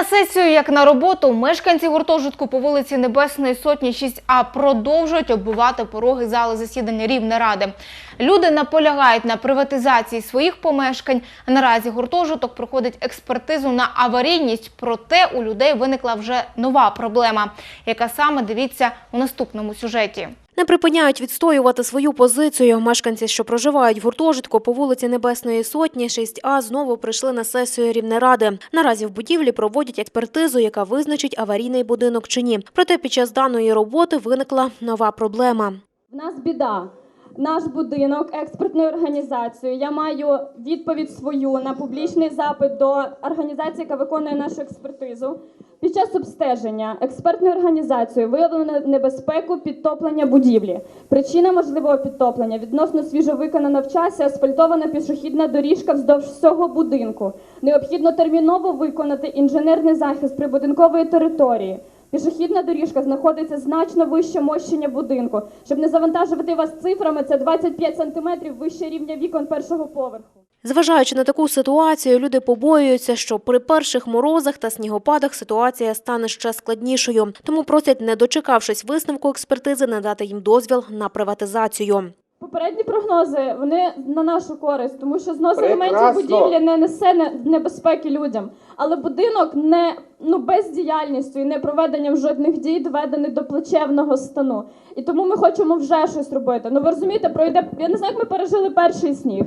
На сесію, як на роботу, мешканці гуртожитку по вулиці Небесної Сотні 6А продовжують оббивати пороги зали засідання Рівнеради. Люди наполягають на приватизації своїх помешкань. Наразі гуртожиток проходить експертизу на аварійність. Проте у людей виникла вже нова проблема, яка саме дивіться у наступному сюжеті. Не припиняють відстоювати свою позицію. Мешканці, що проживають в гуртожитку по вулиці Небесної Сотні, 6А, знову прийшли на сесію Рівнеради. Наразі в будівлі проводять експертизу, яка визначить аварійний будинок чи ні. Проте під час даної роботи виникла нова проблема. В нас біда. Наш будинок експертною організацією. Я маю відповідь свою на публічний запит до організації, яка виконує нашу експертизу. Під час обстеження експертною організацією виявлено небезпеку підтоплення будівлі. Причина можливого підтоплення відносно свіжовиконана в часі асфальтована пішохідна доріжка вздовж всього будинку. Необхідно терміново виконати інженерний захист прибудинкової території. Пішохідна доріжка знаходиться значно вище мощення будинку. Щоб не завантажувати вас цифрами, це 25 сантиметрів вище рівня вікон першого поверху. Зважаючи на таку ситуацію, люди побоюються, що при перших морозах та снігопадах ситуація стане ще складнішою. Тому просять, не дочекавшись висновку експертизи, надати їм дозвіл на приватизацію. Попередні прогнози вони на нашу користь, тому що знос елементів Прекрасно. будівлі не несе не- небезпеки людям. Але будинок не ну бездіяльністю і не проведенням жодних дій доведений до плачевного стану. І тому ми хочемо вже щось робити. Ну ви розумієте, пройде я не знаю, як ми пережили перший сніг.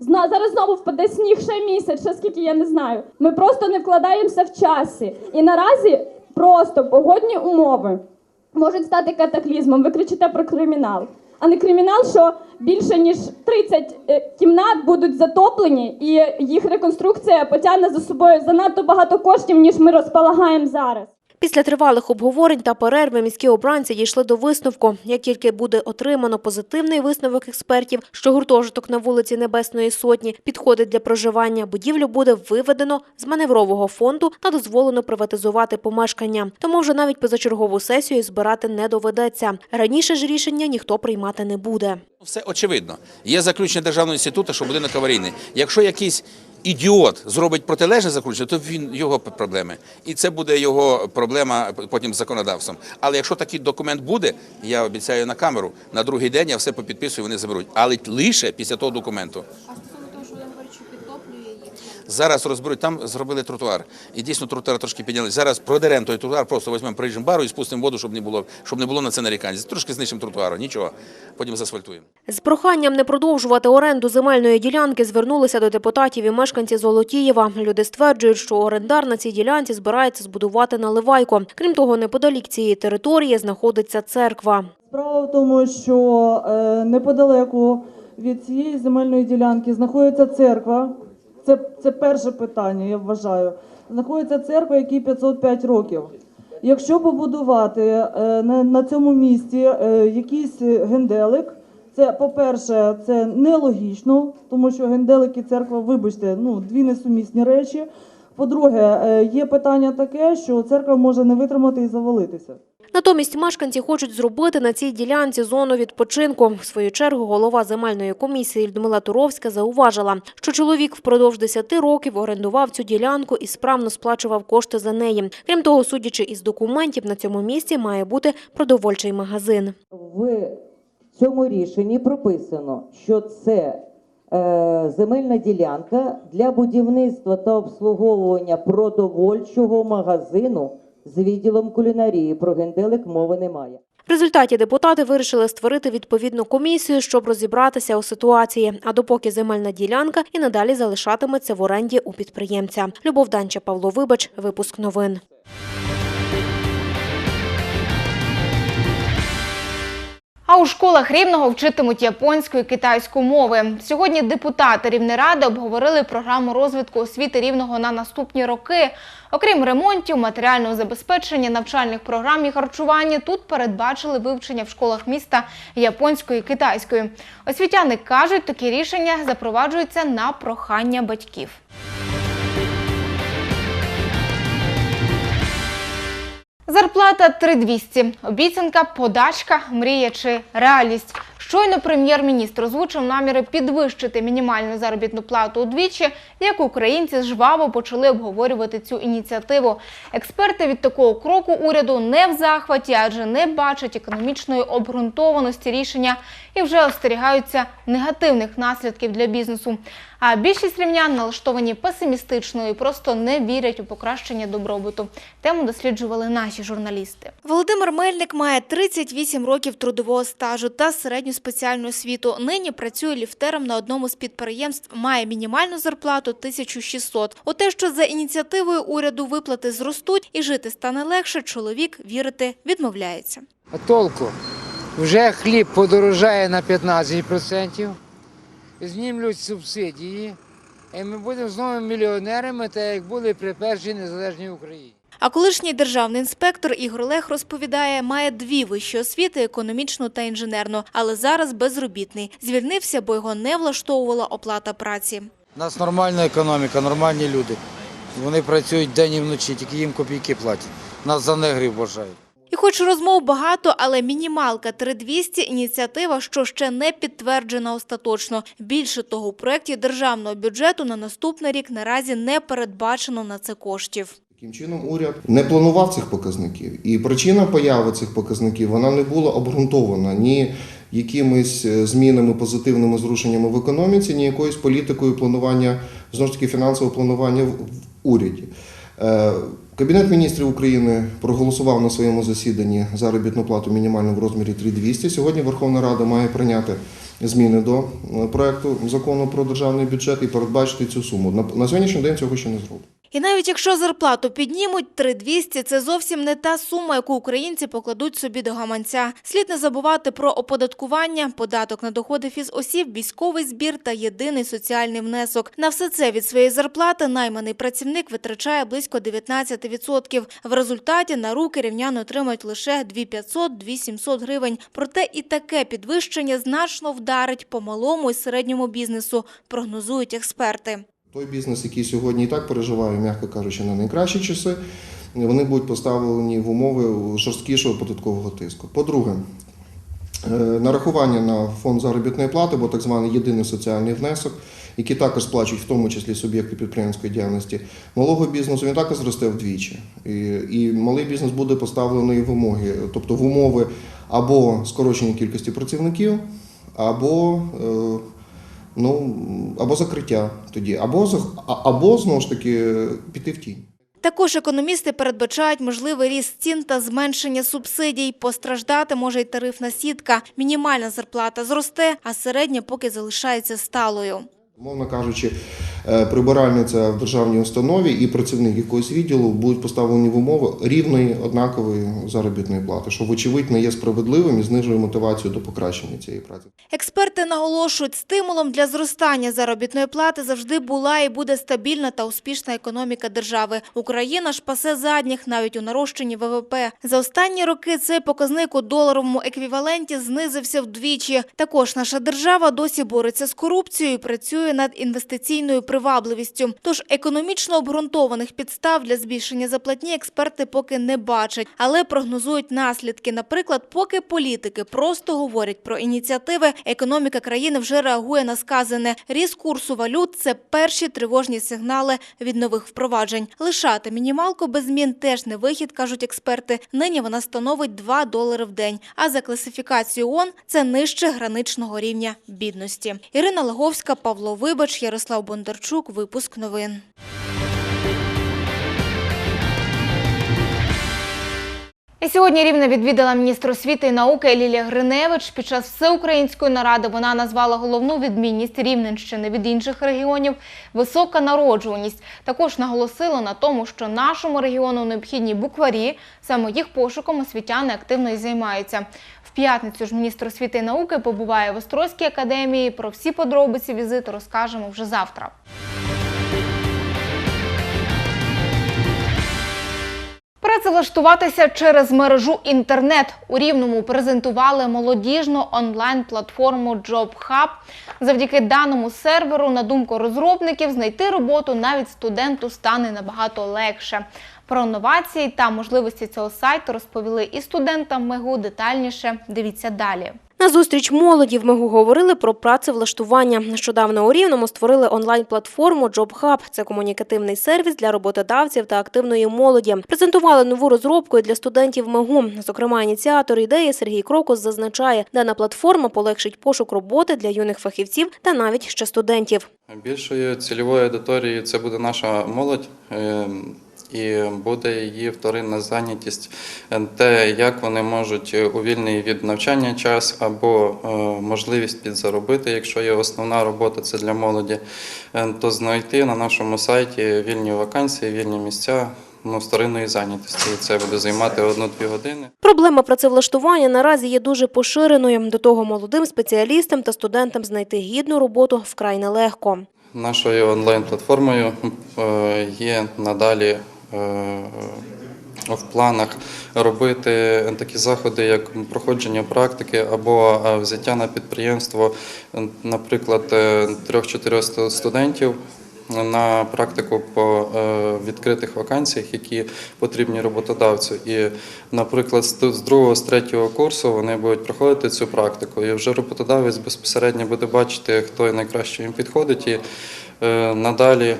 Зна зараз знову впаде сніг ще місяць, ще скільки я не знаю. Ми просто не вкладаємося в часі. І наразі просто погодні умови можуть стати катаклізмом. Ви кричите про кримінал. А не кримінал, що більше ніж 30 е, кімнат будуть затоплені, і їх реконструкція потягне за собою занадто багато коштів, ніж ми розполагаємо зараз. Після тривалих обговорень та перерви міські обранці дійшли до висновку. Як тільки буде отримано позитивний висновок експертів, що гуртожиток на вулиці Небесної Сотні підходить для проживання, будівлю буде виведено з маневрового фонду та дозволено приватизувати помешкання. Тому вже навіть позачергову сесію збирати не доведеться. Раніше ж рішення ніхто приймати не буде. Все очевидно. Є заключення державного інституту, що будинок аварійний. Якщо якийсь ідіот зробить протилежне заключення, то він його проблеми. І це буде його проблема потім з законодавством. Але якщо такий документ буде, я обіцяю на камеру, на другий день я все попідписую, вони заберуть. Але лише після того документу. Зараз розберуть, там зробили тротуар. І дійсно тротуар трошки підняли. Зараз продеремо той тротуар, просто візьмемо приїжджемо бару і спустимо воду, щоб не було, щоб не було на це нарікань. Трошки знищимо тротуару, нічого. Потім засфальтуємо. З проханням не продовжувати оренду земельної ділянки звернулися до депутатів і мешканці Золотієва. Люди стверджують, що орендар на цій ділянці збирається збудувати наливайку. Крім того, неподалік цієї території знаходиться церква. Справа в тому, що е, неподалеку від цієї земельної ділянки знаходиться церква. Це, це перше питання, я вважаю. Знаходиться церква, якій 505 років. Якщо побудувати е, на, цьому місці е, якийсь генделик, це, по-перше, це нелогічно, тому що генделик і церква, вибачте, ну, дві несумісні речі. По-друге, е, є питання таке, що церква може не витримати і завалитися. Натомість мешканці хочуть зробити на цій ділянці зону відпочинку. В свою чергу голова земельної комісії Людмила Туровська зауважила, що чоловік впродовж 10 років орендував цю ділянку і справно сплачував кошти за неї. Крім того, судячи із документів, на цьому місці має бути продовольчий магазин. В цьому рішенні прописано, що це земельна ділянка для будівництва та обслуговування продовольчого магазину з відділом кулінарії. Про генделик мови немає. В результаті депутати вирішили створити відповідну комісію, щоб розібратися у ситуації. А допоки земельна ділянка і надалі залишатиметься в оренді у підприємця. Любов Данча, Павло Вибач, випуск новин. А у школах Рівного вчитимуть японську і китайську мови. Сьогодні депутати Рівнеради обговорили програму розвитку освіти Рівного на наступні роки. Окрім ремонтів, матеріального забезпечення, навчальних програм і харчування, тут передбачили вивчення в школах міста японської і китайської. Освітяни кажуть, такі рішення запроваджуються на прохання батьків. Зарплата 3200. Обіцянка, подачка, мрія чи реальність. Щойно прем'єр-міністр озвучив наміри підвищити мінімальну заробітну плату удвічі, як українці жваво почали обговорювати цю ініціативу. Експерти від такого кроку уряду не в захваті, адже не бачать економічної обґрунтованості рішення і вже остерігаються негативних наслідків для бізнесу. А більшість рівнян налаштовані песимістично і просто не вірять у покращення добробуту. Тему досліджували наші журналісти. Володимир Мельник має 38 років трудового стажу та середню спеціальну освіту. Нині працює ліфтером на одному з підприємств, має мінімальну зарплату 1600. У те, що за ініціативою уряду виплати зростуть і жити стане легше, чоловік вірити відмовляється. А толку? Вже хліб подорожає на 15%, знімлють субсидії, і ми будемо знову мільйонерами, так як були при першій незалежній Україні. А колишній державний інспектор Ігор Лех розповідає, має дві вищі освіти економічну та інженерну, але зараз безробітний. Звільнився, бо його не влаштовувала оплата праці. У нас нормальна економіка, нормальні люди. Вони працюють день і вночі, тільки їм копійки платять. Нас за негрів вважають. І хоч розмов багато, але мінімалка 3200 – ініціатива, що ще не підтверджена остаточно. Більше того, у проєкті державного бюджету на наступний рік наразі не передбачено на це коштів. Таким чином, уряд не планував цих показників, і причина появи цих показників вона не була обґрунтована ні якимись е, змінами, позитивними зрушеннями в економіці, ні якоюсь політикою планування знову ж таки фінансового планування в уряді. Е, Кабінет міністрів України проголосував на своєму засіданні заробітну плату мінімальну в розмірі 3200. Сьогодні Верховна Рада має прийняти зміни до е, проекту закону про державний бюджет і передбачити цю суму. На сьогоднішній день цього ще не зроблено. І навіть якщо зарплату піднімуть 3200 – це зовсім не та сума, яку українці покладуть собі до гаманця. Слід не забувати про оподаткування, податок на доходи фізосіб, військовий збір та єдиний соціальний внесок. На все це від своєї зарплати найманий працівник витрачає близько 19%. В результаті на руки рівняни отримають лише 2500-2700 гривень. Проте і таке підвищення значно вдарить по малому і середньому бізнесу, прогнозують експерти. Той бізнес, який сьогодні і так переживає, м'яко кажучи, на найкращі часи, вони будуть поставлені в умови жорсткішого податкового тиску. По-друге, е, нарахування на фонд заробітної плати, або так званий єдиний соціальний внесок, який також сплачують в тому числі суб'єкти підприємської діяльності малого бізнесу, він також зросте вдвічі. І, і малий бізнес буде поставлений в умови, тобто в умови або скорочення кількості працівників, або е, ну або закриття тоді, або або знову ж таки піти в тінь. Також економісти передбачають можливий ріст цін та зменшення субсидій. Постраждати може й тарифна сітка. Мінімальна зарплата зросте, а середня поки залишається сталою. Мовно кажучи, е, прибиральниця в державній установі і працівник якогось відділу будуть поставлені в умови рівної однакової заробітної плати, що вочевидь не є справедливим і знижує мотивацію до покращення цієї праці. Експерти наголошують, стимулом для зростання заробітної плати завжди була і буде стабільна та успішна економіка держави. Україна ж пасе задніх навіть у нарощенні ВВП. За останні роки цей показник у доларовому еквіваленті знизився вдвічі. Також наша держава досі бореться з корупцією працює над інвестиційною привабливістю. Тож економічно обґрунтованих підстав для збільшення заплатні експерти поки не бачать, але прогнозують наслідки. Наприклад, поки політики просто говорять про ініціативи, економіка країни вже реагує на сказане. Ріст курсу валют це перші тривожні сигнали від нових впроваджень. Лишати мінімалку без змін теж не вихід, кажуть експерти. Нині вона становить 2 долари в день. А за класифікацією ООН це нижче граничного рівня бідності. Ірина Лаговська, Павло Вибач, Ярослав Бондарчук. Випуск новин. І сьогодні рівне відвідала міністр освіти і науки Лілія Гриневич. Під час всеукраїнської наради вона назвала головну відмінність Рівненщини від інших регіонів висока народжуваність. Також наголосила на тому, що нашому регіону необхідні букварі. Саме їх пошуком освітяни активно і займаються. П'ятницю ж міністр освіти і науки побуває в Острозькій академії. Про всі подробиці візиту розкажемо вже завтра. Працевлаштуватися через мережу інтернет у Рівному презентували молодіжну онлайн-платформу JobHub. Завдяки даному серверу, на думку розробників, знайти роботу навіть студенту стане набагато легше. Про новації та можливості цього сайту розповіли і студентам МЕГУ. Детальніше дивіться далі. На зустріч молоді в МИГУ говорили про працевлаштування. Нещодавно у Рівному створили онлайн-платформу JobHub. Це комунікативний сервіс для роботодавців та активної молоді. Презентували нову розробку для студентів МИГУ. Зокрема, ініціатор ідеї Сергій Крокус зазначає, дана платформа полегшить пошук роботи для юних фахівців та навіть ще студентів. Більшою цільовою аудиторією це буде наша молодь. Е, І буде її вторинна зайнятість, е, те, як вони можуть у вільний від навчання час або е, можливість підзаробити, якщо є основна робота, це для молоді, е, то знайти на нашому сайті вільні вакансії, вільні місця ну, вторинної зайнятості. Це буде займати одну-дві години. Проблема працевлаштування наразі є дуже поширеною. До того молодим спеціалістам та студентам знайти гідну роботу вкрай нелегко. Нашою онлайн-платформою е, є надалі е, в планах робити такі заходи, як проходження практики або е, взяття на підприємство, е, наприклад, е, трьох-чотирьох сту- студентів. На практику по е, відкритих вакансіях, які потрібні роботодавцю. І, наприклад, з другого, з третього курсу вони будуть проходити цю практику. І вже роботодавець безпосередньо буде бачити, хто найкраще їм підходить. І е, надалі,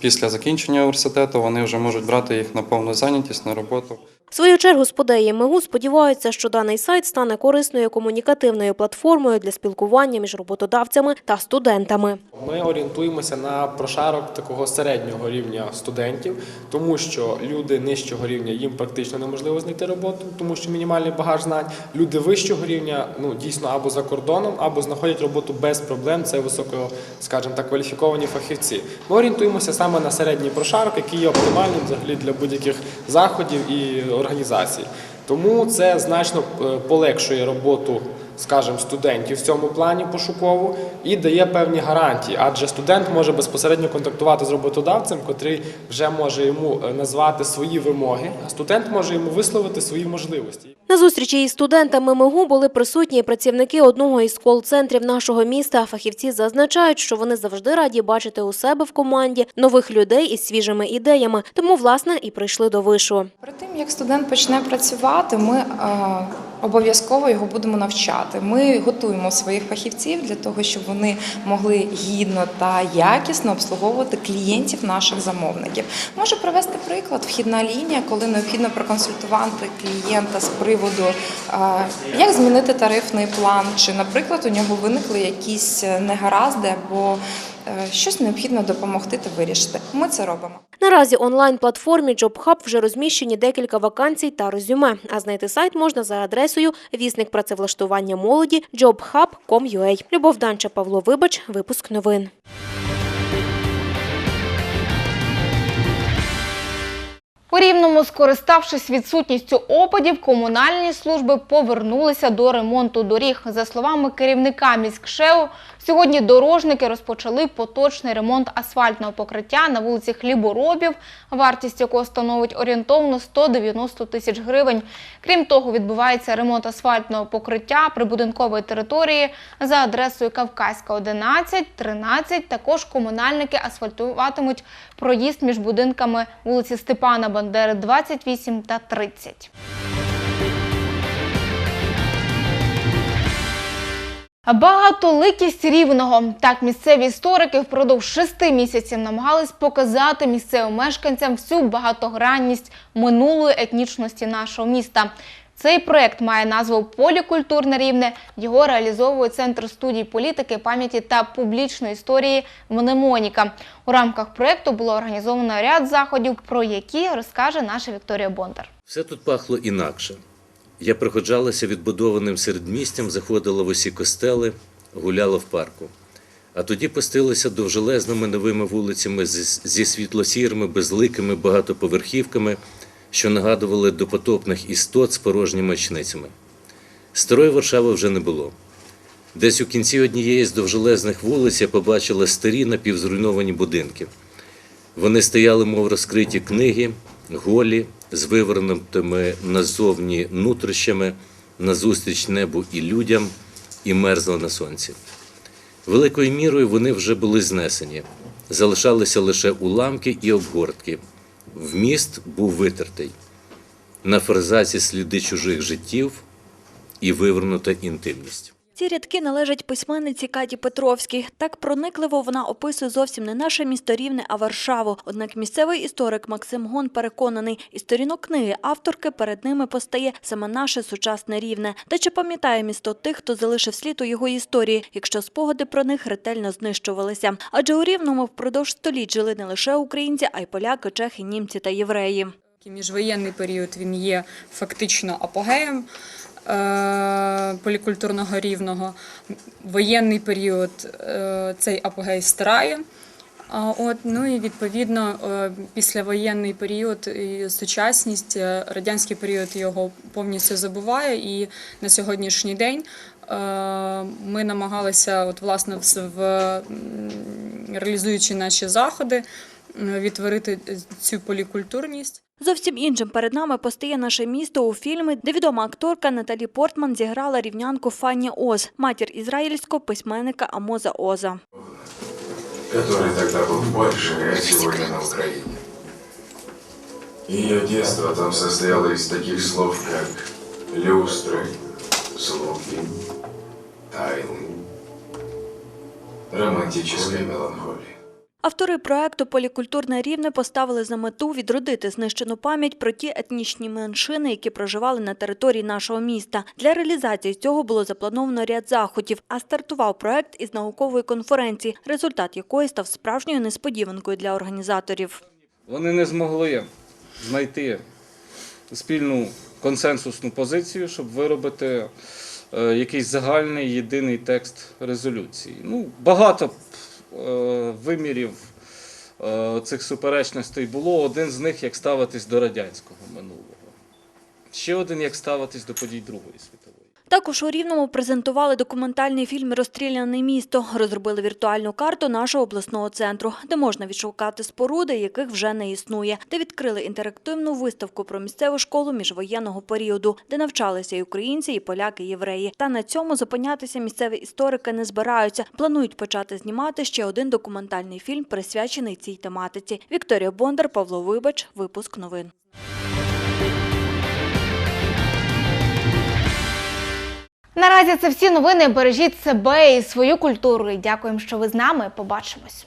після закінчення університету, вони вже можуть брати їх на повну зайнятість на роботу. В свою чергу сподеї МИГУ сподіваються, що даний сайт стане корисною комунікативною платформою для спілкування між роботодавцями та студентами. Ми орієнтуємося на прошарок такого середнього рівня студентів, тому що люди нижчого рівня їм практично неможливо знайти роботу, тому що мінімальний багаж знань. Люди вищого рівня ну дійсно або за кордоном, або знаходять роботу без проблем. Це високо, скажімо так, кваліфіковані фахівці. Ми орієнтуємося саме на середній прошарок, який є оптимальним взагалі для будь-яких заходів і організацій. Тому це значно е, полегшує роботу, скажімо, студентів в цьому плані пошукову і дає певні гарантії, адже студент може безпосередньо контактувати з роботодавцем, котрий вже може йому е, назвати свої вимоги, а студент може йому висловити свої можливості. На зустрічі із студентами МИГУ були присутні працівники одного із кол-центрів нашого міста. Фахівці зазначають, що вони завжди раді бачити у себе в команді нових людей із свіжими ідеями. Тому, власне, і прийшли до вишу. Перед тим як студент почне працювати, ми е, обов'язково його будемо навчати. Ми готуємо своїх фахівців для того, щоб вони могли гідно та якісно обслуговувати клієнтів наших замовників. Можу привести приклад: вхідна лінія, коли необхідно проконсультувати клієнта з приводу, е, як змінити тарифний план, чи, наприклад, у нього виникли якісь негаразди або е, щось необхідно допомогти та вирішити. Ми це робимо. Наразі онлайн-платформі JobHub вже розміщені декілька вакансій та резюме. А знайти сайт можна за адресою вісник працевлаштування молоді jobhub.com.ua. Любов Данча, Павло Вибач, випуск новин. У Рівному, скориставшись відсутністю опадів, комунальні служби повернулися до ремонту доріг. За словами керівника міськшеу, сьогодні дорожники розпочали поточний ремонт асфальтного покриття на вулиці Хліборобів, вартість якого становить орієнтовно 190 тисяч гривень. Крім того, відбувається ремонт асфальтного покриття прибудинкової території за адресою Кавказька 11, 13. Також комунальники асфальтуватимуть проїзд між будинками вулиці Степана Бандери 28 та 30. Багатоликість рівного. Так місцеві історики впродовж шести місяців намагались показати місцевим мешканцям всю багатогранність минулої етнічності нашого міста. Цей проект має назву Полікультурне рівне. Його реалізовує Центр студій політики, пам'яті та публічної історії Мнемоніка. У рамках проекту було організовано ряд заходів, про які розкаже наша Вікторія Бондар. Все тут пахло інакше. Я проходжалася відбудованим середмістям, заходила в усі костели, гуляла в парку. А тоді пустилася довжелезними новими вулицями зі світлосірими, безликими багатоповерхівками, що нагадували допотопних істот з порожніми очницями. Старої Варшави вже не було. Десь у кінці однієї з довжелезних вулиць я побачила старі напівзруйновані будинки. Вони стояли, мов розкриті книги, голі, з вивернутими назовні нутрощами, назустріч небу і людям, і мерзли на сонці. Великою мірою вони вже були знесені, залишалися лише уламки і обгортки. Вміст був витертий. На ферзаці сліди чужих життів і вивернута інтимність. Ці рядки належать письменниці Каті Петровській. Так проникливо вона описує зовсім не наше місто Рівне, а Варшаву. Однак місцевий історик Максим Гон переконаний, із сторінок книги авторки перед ними постає саме наше сучасне Рівне. Та чи пам'ятає місто тих, хто залишив слід у його історії, якщо спогади про них ретельно знищувалися? Адже у Рівному впродовж століть жили не лише українці, а й поляки, чехи, німці та євреї. Міжвоєнний період він є фактично апогеєм полікультурного рівного. Воєнний період е, цей апогей стирає. От, ну і відповідно е, післявоєнний період і сучасність, е, радянський період його повністю забуває. І на сьогоднішній день е, ми намагалися, от власне, в- реалізуючи наші заходи, е, відтворити цю полікультурність. Зовсім іншим перед нами постає наше місто у фільмі, де відома акторка Наталі Портман зіграла рівнянку Фанні Оз, матір ізраїльського письменника Амоза Оза. который тогда был в Польше, а сегодня на Украине. Ее детство там состояло из таких слов, как люстры, слуги, тайны, романтическая меланхолия. Автори проекту Полікультурне рівне поставили за мету відродити знищену пам'ять про ті етнічні меншини, які проживали на території нашого міста. Для реалізації цього було заплановано ряд заходів, а стартував проект із наукової конференції, результат якої став справжньою несподіванкою для організаторів. Вони не змогли знайти спільну консенсусну позицію, щоб виробити е, якийсь загальний єдиний текст резолюції. Ну, багато вимірів е, цих суперечностей було. Один з них як ставитись до радянського минулого. Ще один як ставитись до подій Другої світової. Також у Рівному презентували документальний фільм Розстріляне місто. Розробили віртуальну карту нашого обласного центру, де можна відшукати споруди, яких вже не існує, де відкрили інтерактивну виставку про місцеву школу міжвоєнного періоду, де навчалися і українці, і поляки, і євреї. Та на цьому зупинятися місцеві історики не збираються. Планують почати знімати ще один документальний фільм, присвячений цій тематиці. Вікторія Бондар, Павло Вибач, випуск новин. Наразі це всі новини. Бережіть себе і свою культуру. І дякуємо, що ви з нами. Побачимось.